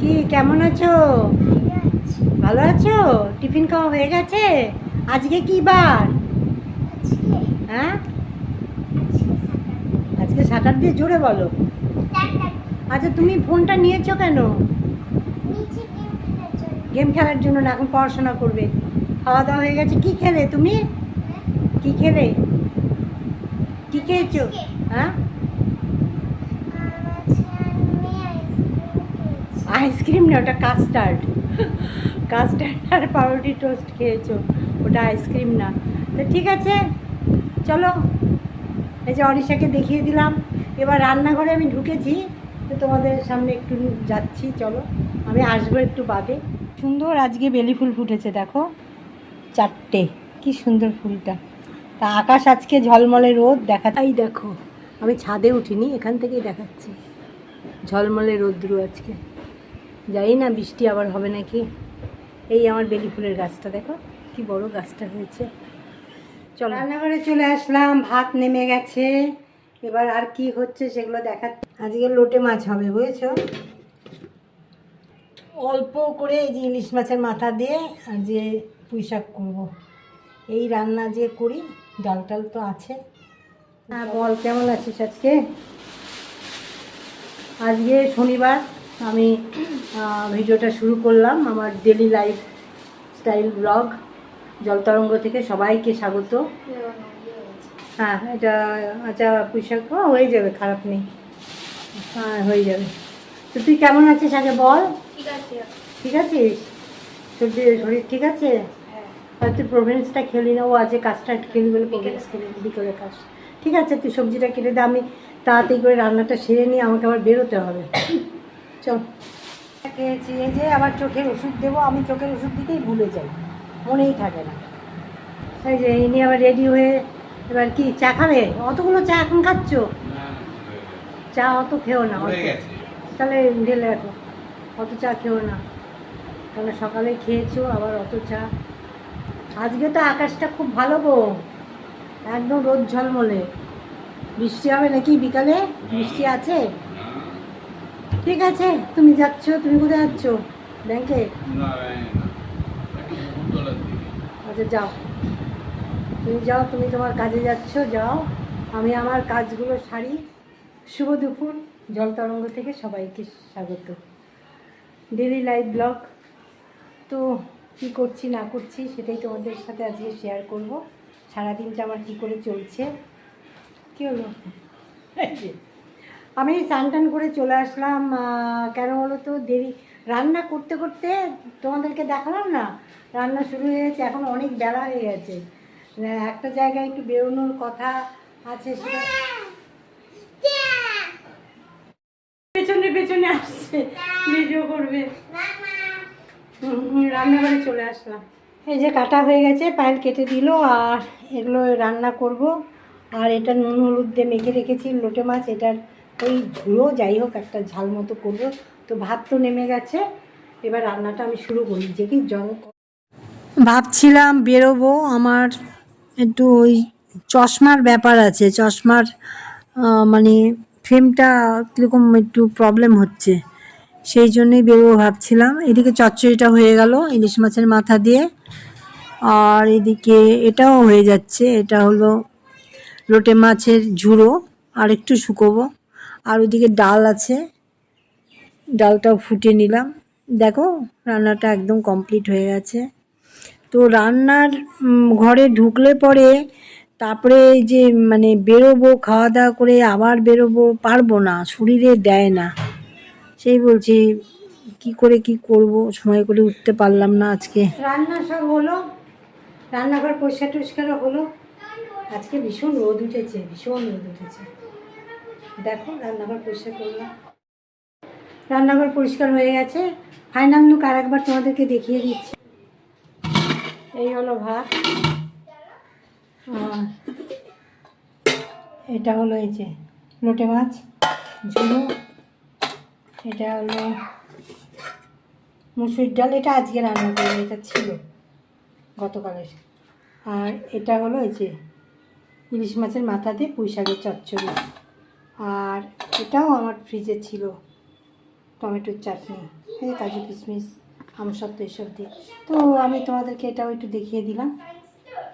কি, কেমন আছো? ভালো আছো? টিফিন খাওয়া হয়ে গেছে? আজকে কি বার? হ্যাঁ? আজকে স্যাটারডে জোরে বলো। আচ্ছা তুমি ফোনটা নিয়েছো কেন? গেম খেলার জন্য না, এখন পড়াশোনা করবে। খাওয়া দাওয়া হয়ে গেছে, কি খেলে তুমি? কি খেলে? কি খেয়েছো? হ্যাঁ? আইসক্রিম না, ওটা কাস্টার্ড। কাস্টার্ড আর পাউরুটি টোস্ট খেয়েছো, ওটা আইসক্রিম না। তো ঠিক আছে, চলো। এই যে অরিশাকে দেখিয়ে দিলাম। এবার রান্নাঘরে আমি ঢুকেছি, তো তোমাদের সামনে একটু যাচ্ছি, চলো। আমি আসব একটু বাদে। সুন্দর আজকে বেলি ফুল ফুটেছে, দেখো। চারটে, কি সুন্দর ফুলটা। তা আকাশ আজকে ঝলমলে রোদ দেখা এই দেখো, আমি ছাদে উঠিনি, এখান থেকেই দেখাচ্ছি। ঝলমলে রোদ্রু আজকে। জানি না বৃষ্টি আবার হবে নাকি। এই আমার বেলি ফুলের গাছটা দেখো কি বড় গাছটা হয়েছে। চলো। রান্নাঘরে চলে আসলাম ভাত নেমে গেছে। এবার আর কি হচ্ছে সেগুলো দেখা আজকে লোটে মাছ হবে বুঝেছ? অল্প করে এই যে ইলিশ মাছের মাথা দিয়ে আর যে পুঁই শাক করব। এই রান্না যে করি ডাল টাল তো আছে। হ্যাঁ বল কেমন আছিস আজকে? আজকে শনিবার আমি ভিডিওটা শুরু করলাম আমার daily lifestyle blog Jaltarang থেকে সবাইকে স্বাগত। হ্যাঁ এটা আচ্ছা পুঁইশাক ও হয়ে যাবে খারাপ নেই। হ্যাঁ হয়ে যাবে। তো তুই কেমন আছিস আগে বল? ঠিক আছে। ঠিক আছিস? শরীর শরীর ঠিক আছে? হ্যাঁ। আর তুই প্রভিন্সটা খেলি না ও আছে কাজটা খেলি বলে প্রভিন্স খেলি বিকেলে খাস ঠিক আছে তুই সবজিটা কেটে দে আমি তাড়াতাড়ি করে রান্নাটা সেরে নিয়ে আমাকে আবার বেরোতে হবে। চল খেয়েছি এই যে আবার চোখের ওষুধ দেবো আমি চোখের ওষুধ দিতেই ভুলে যাই মনেই থাকে না। এই যে ইনি আবার রেডি হয়ে এবার কি চা খাবে? অতগুলো চা এখন খাচ্ছ? চা অত খেও না তাহলে ঢেলে রাখো অত চা খেও না। কারণ সকালে খেয়েছো আবার অত চা। আজকে তো আকাশটা খুব ভালো গো একদম রোদ ঝলমলে। বৃষ্টি হবে নাকি বিকালে? বৃষ্টি আছে? ঠিক আছে তুমি যাচ্ছ তুমি কোথায় যাচ্ছ? ব্যাংকে আচ্ছা যাও। তুমি যাও তুমি তোমার কাজে যাচ্ছ যাও। আমি আমার কাজগুলো সারি। শুভ দুপুর। জল তরঙ্গ থেকে সবাইকে স্বাগত। ডেলি লাইভ ব্লগ তো কী করছি না করছি সেটাই তোমাদের সাথে আজকে শেয়ার করব। সারাদিনটা আমার কী করে চলছে? কী হলো? আমি স্নান টান করে চলে আসলাম কেন বলো তো, দেরি। রান্না করতে করতে তোমাদেরকে দেখালাম না, রান্না শুরু হয়ে গেছে, এখন অনেক বেলা হয়ে গেছে। একটা জায়গায় একটু বেরোনোর কথা আছে সেটা পেছনে পেছনে আসছে, ভিডিও করবে। রান্নাঘরে চলে আসলাম। এই যে কাটা হয়ে গেছে, পায়েল কেটে দিল, আর এগুলো রান্না করব। আর এটা নুন হলুদ দিয়ে মেখে রেখেছি, লোটে মাছ, এটার ওই ঝুড়ো যাই হোক, একটা ঝাল মতো করব। তো ভাত তো নেমে গেছে। এবার রান্নাটা আমি শুরু করি। যে কি জল ভাবছিলাম বেরোবো, আমার একটু ওই চশমার ব্যাপার আছে। চশমার মানে ফ্রেমটা কীরকম একটু প্রবলেম হচ্ছে। সেই জন্যই বেরোবো ভাবছিলাম। এদিকে চচ্চড়িটা হয়ে গেল ইলিশ মাছের মাথা দিয়ে। আর এদিকে এটাও হয়ে যাচ্ছে। এটা হলো লোটে মাছের ঝুড়ো। আর একটু শুকোবো। আর ওদিকে ডাল আছে। ডালটাও ফুটে নিলাম। দেখো, রান্নাটা একদম কমপ্লিট হয়ে গেছে। তো রান্নার ঘরে ঢুকলে পরে তারপরে যে মানে বেরোবো খাওয়া দাওয়া করে আবার বেরোবো, পারব না, শরীরে দেয় না। সেই বলছি, কি করে কি করব? সময় করে উঠতে পারলাম না আজকে। রান্না সব হলো। রান্নাঘর পরিষ্কার টরিষ্কারও হলো। আজকে ভীষণ রোদ উঠেছে, ভীষণ রোদ উঠেছে। দেখো, রান্নাঘর পরিষ্কার করলাম। রান্নাঘর পরিষ্কার হয়ে গেছে। ফাইনাল লুক আর একবার তোমাদেরকে দেখিয়ে দিচ্ছি। এই হলো ভাত। আর এটা হলো এই যে লোটে মাছ ঝুড়ো এটা হলো মুসুর ডাল। এটা আজকে রান্না করব, এটা ছিল গতকালের। আর এটা হলো এই যে ইলিশ মাছের মাথা দিয়ে পুঁই শাকের চচ্চড়ি। আর এটাও আমার ফ্রিজে ছিল। টমেটোর চাটনি, এই কাজু কিশমিশ আমসত্ব এসব দিয়ে। তো আমি তোমাদেরকে এটাও একটু দেখিয়ে দিলাম।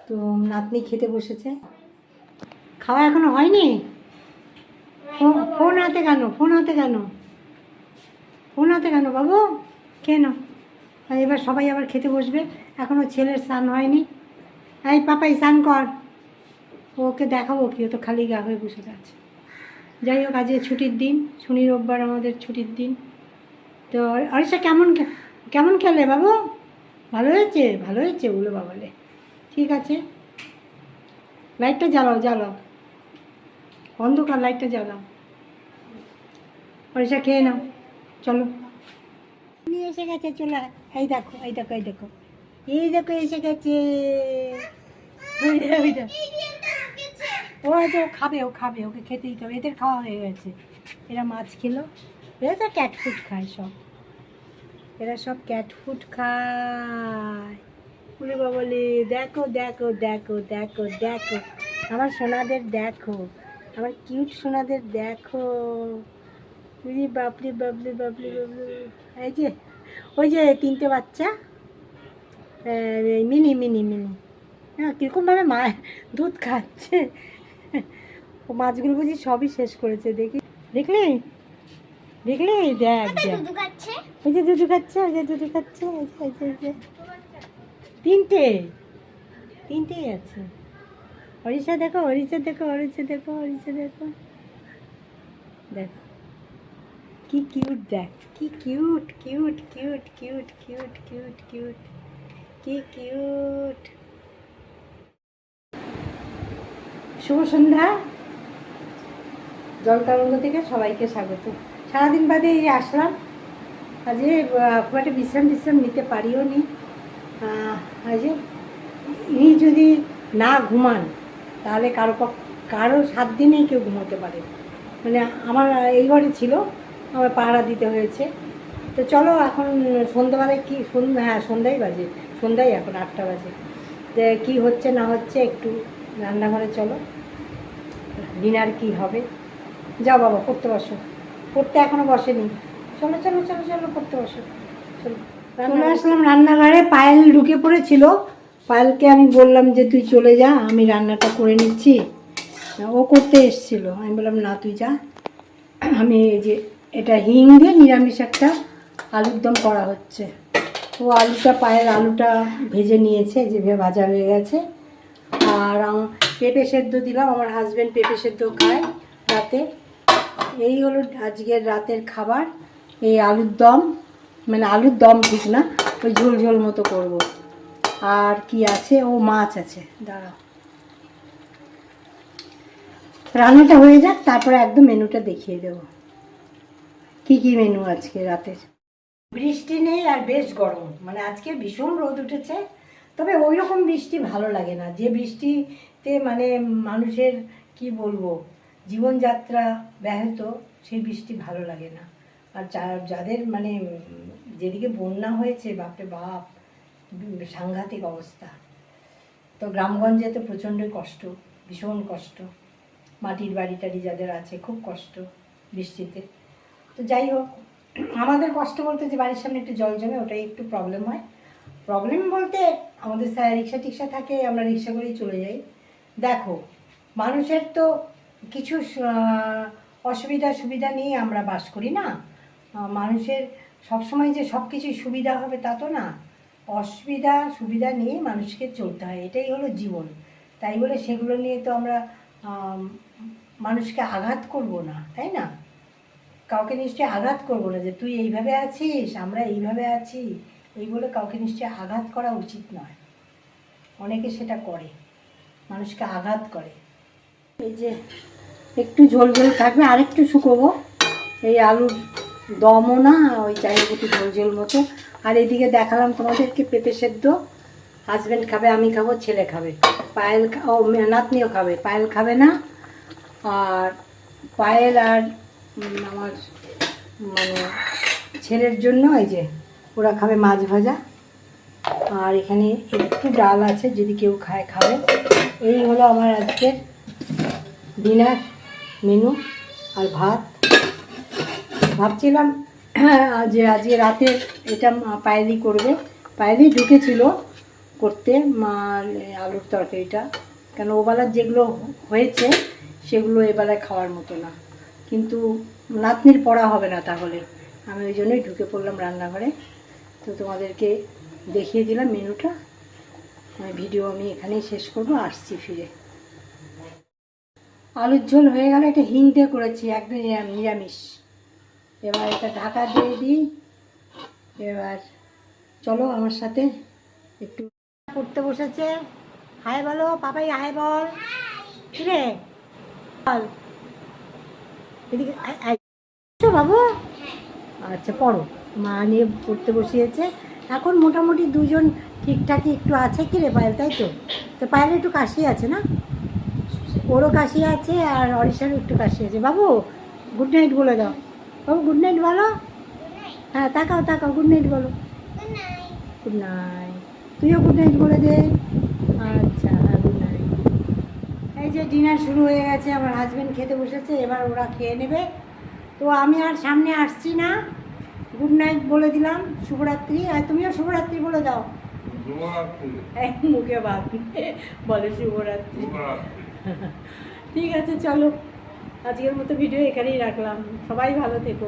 তো নাতনি খেতে বসেছে। খাওয়া এখনও হয়নি? ফোন হাতে কেন? ফোন হাতে কেন? ফোন হাতে কেন বাবু? কেন? এবার সবাই আবার খেতে বসবে। এখনও ছেলের স্নান হয়নি। এই পাপাই স্নান কর। ওকে দেখাবো কি, ও তো খালি গা হয়ে বসে আছে। যাই হোক আজকে ছুটির দিন। শনি রোববার আমাদের ছুটির দিন। তো অরিষা কেমন কেমন খেলে বাবু? ভালো হয়েছে? ভালো হয়েছে বলো বাবালে। ঠিক আছে। লাইটটা জ্বালাও জ্বালাও। অন্ধকার লাইটটা জ্বালাও। অরিষা খেয়ে নাও। চলো। নিয়ে এসে গেছে চলে এই দেখো এই দেখো এই দেখো। এই দেখো এসে গেছে। ওই দে, ওই দে। ও হয়তো খাবে, ও খাবে, ওকে খেতে দিতে হবে। এদের খাওয়া হয়ে গেছে। এরা মাছ খেলো। এরা তো ক্যাট ফুড খায় সব। এরা সব ক্যাট ফুড খায়। বলে বাবলে দেখো দেখো দেখো দেখো দেখো। আমার সোনাদের দেখো। আমার কিউট সোনাদের দেখো। উরি বাপরে বাপরে বাপরে বাপরে। এই যে, ওই যে তিনটে বাচ্চা। Mini mini mini. হ্যাঁ কীরকমভাবে মা দুধ খাচ্ছে। ও মাছগুলো বুঝি সবই শেষ করেছে দেখি। দেখলি? দেখলি? দেখ দেখ। ওই যে দুধু খাচ্ছে ওই যে দুধু খাচ্ছে। তিনটে। তিনটেই আছে। অরিষা দেখো অরিষা দেখো অরিষা দেখো অরিষা দেখো। দেখো। কি কিউট দেখ। কি cute cute cute cute cute cute cute. কি কিউট। শুভ সন্ধ্যা। জল তরঙ্গ থেকে সবাইকে স্বাগত। সারাদিন বাদে এই আসলাম। আজকে খুব একটা বিশ্রাম বিশ্রাম নিতে পারিও নি। আজকে ইনি যদি না ঘুমান, তাহলে কারও কারও সাত দিনেই কেউ ঘুমোতে পারে। মানে আমার, এই ঘরে ছিল, আমার পাহারা দিতে হয়েছে। তো চলো এখন সন্ধ্যাবেলায় কি হ্যাঁ সন্ধ্যাই বাজে, সন্ধ্যাই এখন আটটা বাজে। যে কী হচ্ছে না হচ্ছে একটু রান্নাঘরে চলো, ডিনার কি হবে? যাও বাবা পড়তে বসো। পড়তে এখনও বসেনি। চলো চলো চলো চলো পড়তে বসো। চলো চলে আসলাম রান্নাঘরে পায়েল ঢুকে পড়েছিল। পায়েলকে আমি বললাম যে তুই চলে যা আমি রান্নাটা করে নিচ্ছি। ও করতে এসেছিল। আমি বললাম না তুই যা। আমি এই যে এটা হিং দিয়ে নিরামিষ একটা আলুর দম করা হচ্ছে। ও আলুটা পায়ের আলুটা ভেজে নিয়েছে যে ভাজা হয়ে গেছে। আর পেঁপে সেদ্ধ দিলাম। আমার হাজব্যান্ড পেঁপে সেদ্ধ খায় রাতে। এই হলো আজকের রাতের খাবার, এই আলুর দম মানে আলুর দম ঠিক না, ওই ঝোল ঝোল মতো করব। আর কি আছে? ও মাছ আছে, দাঁড়াও। রান্নাটা হয়ে যাক, তারপরে একদম মেনুটা দেখিয়ে দেব। কি কি মেনু আজকে রাতের? বৃষ্টি নেই আর বেশ গরম মানে আজকে ভীষণ রোদ উঠেছে, তবে ওই রকম বৃষ্টি ভালো লাগে না। যে বৃষ্টিতে মানে মানুষের, কি বলব জীবনযাত্রা ব্যাহত, সেই বৃষ্টি ভালো লাগে না। আর যাদের মানে যেদিকে বন্যা হয়েছে, বাপরে বাপ, সাংঘাতিক অবস্থা। তো গ্রামগঞ্জে তো প্রচণ্ড কষ্ট, ভীষণ কষ্ট। মাটির বাড়ি টাড়ি যাদের আছে, খুব কষ্ট বৃষ্টিতে। তো যাই হোক, আমাদের কষ্ট বলতে যে বাড়ির সামনে একটু জল জমে, ওটাই একটু প্রবলেম হয়। প্রবলেম বলতে আমাদের রিক্সা টিক্সা থাকে, আমরা রিক্সা করেই চলে যাই। দেখো, মানুষের তো কিছু অসুবিধা সুবিধা নিয়ে আমরা বাস করি না। মানুষের সবসময় যে সব কিছুই সুবিধা হবে তা তো না। অসুবিধা, সুবিধা নিয়ে মানুষকে চলতে হয়। এটাই হলো জীবন। তাই বলে সেগুলো নিয়ে তো আমরা মানুষকে আঘাত করব না, তাই না? কাউকে নিশ্চয়ই আঘাত করব না যে তুই এইভাবে আছিস, আমরা এইভাবে আছি। এই বলে কাউকে নিশ্চয়ই আঘাত করা উচিত নয়। অনেকে সেটা করে। মানুষকে আঘাত করে। এই যে একটু ঝোল ঝোল থাকবে আর একটু শুকোবো। এই আলুর দমও না, ওই একটু ঝোল ঝোল মতো। আর এদিকে দেখালাম তোমাদেরকে পেঁপে সেদ্ধ। হাজব্যান্ড খাবে, আমি খাব, ছেলে খাবে। পায়েল ও নাতনিও খাবে। পায়েল খাবে না। আর পায়েল আর আমার মানে ছেলের জন্য এই যে, ওরা খাবে মাছ ভাজা। আর এখানে একটু ডাল আছে, যদি কেউ খায়, খাবে। এই হলো আমার আজকের ডিনার মেনু আর ভাত। ভাবছিলাম আজ আজকে রাতে এটা পায়েলি করবে। পায়েলি ঢুকেছিল করতে, মা আলুর তরকারিটা। কেন ওবেলার যেগুলো হয়েছে, সেগুলো এবেলায় খাওয়ার মতো না। কিন্তু নাতনির পড়া হবে না তাহলে। আমি ওই জন্যই ঢুকে পড়লাম রান্নাঘরে। তো তোমাদেরকে দেখিয়ে দিলাম মেনুটা। ভিডিও আমি এখানেই শেষ করব, আসছি ফিরে। আলুর ঝোল হয়ে গেল এটা হিং দিয়ে করেছি একদম নিরাম- নিরামিষ। এবার এটা ঢাকা দিয়ে দিই। এবার চলো আমার সাথে একটু পড়তে বসেছে। হাই বলো, পাপাই, হাই বল। কিরে? বল। এদিকে বাবু। আচ্ছা পড়ো। মা নিয়ে পড়তে বসিয়েছে। এখন মোটামুটি দুজন ঠিকঠাকই একটু আছে কি রে পায়েল, তাই তো? তো পায়েল একটু কাশি আছে না? ওরও কাশি আছে আর অরিশারও একটু কাশি আছে। বাবু গুড নাইট বলে দাও। বাবু গুড নাইট বলো। হ্যাঁ তাকাও তাকাও গুড নাইট বলো। গুড নাইট তুইও গুড নাইট বলে দে। আচ্ছা গুড নাইট এই যে ডিনার শুরু হয়ে গেছে আমার হাজব্যান্ড খেতে বসেছে এবার ওরা খেয়ে নেবে। তো আমি আর সামনে আসছি না। গুড নাইট বলে দিলাম শুভরাত্রি। আর তুমিও শুভরাত্রি বলে দাও। মুখে ভাব বলে শুভরাত্রি। ঠিক আছে চলো। আজকের মতো ভিডিও এখানেই রাখলাম। সবাই ভালো থেকো।